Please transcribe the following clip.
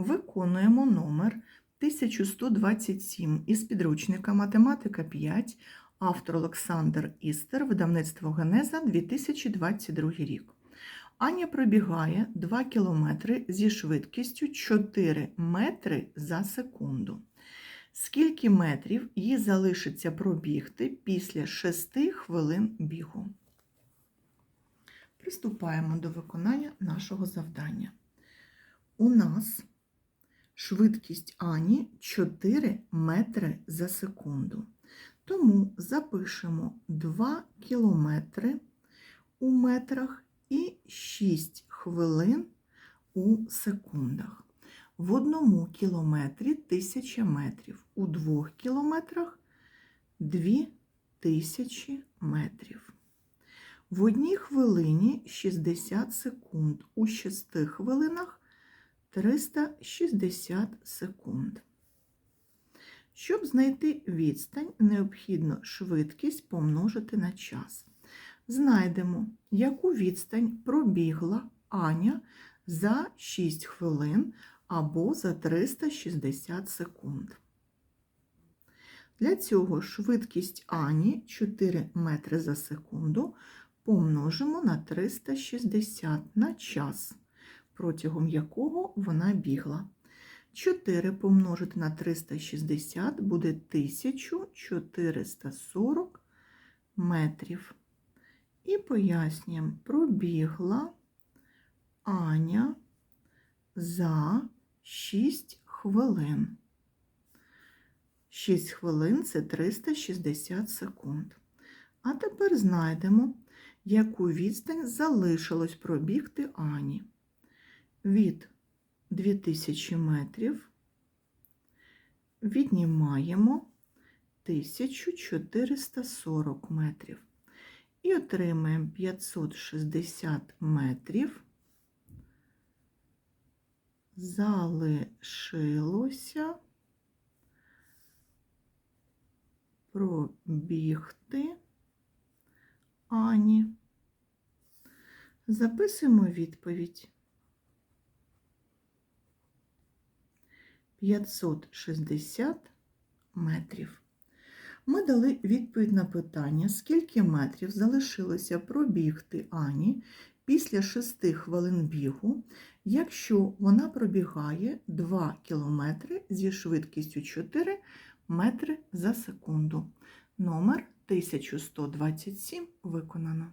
Виконуємо номер 1127 із підручника Математика 5, автор Олександр Істер, видавництво Генеза 2022 рік. Аня пробігає 2 кілометри зі швидкістю 4 метри за секунду. Скільки метрів їй залишиться пробігти після 6 хвилин бігу? Приступаємо до виконання нашого завдання. У нас швидкість Ані 4 метри за секунду. Тому запишемо 2 кілометри у метрах і 6 хвилин у секундах. В одному кілометрі 1000 метрів, у двох кілометрах 2000 метрів. В одній хвилині 60 секунд, у 6 хвилинах 360 секунд. Щоб знайти відстань, необхідно швидкість помножити на час. Знайдемо, яку відстань пробігла Аня за 6 хвилин або за 360 секунд. Для цього швидкість Ані 4 метри за секунду помножимо на 360 на час, протягом якого вона бігла. 4 помножити на 360 буде 1440 метрів. І пояснюємо, пробігла Аня за 6 хвилин. 6 хвилин це 360 секунд. А тепер знайдемо, яку відстань залишилось пробігти Ані. Від 2000 метрів віднімаємо 1440 метрів і отримаємо 560 метрів. Залишилося пробігти Ані. Записуємо відповідь. 560 метрів. Ми дали відповідь на питання, скільки метрів залишилося пробігти Ані після 6 хвилин бігу, якщо вона пробігає 2 кілометри зі швидкістю 4 метри за секунду. Номер 1127 виконано.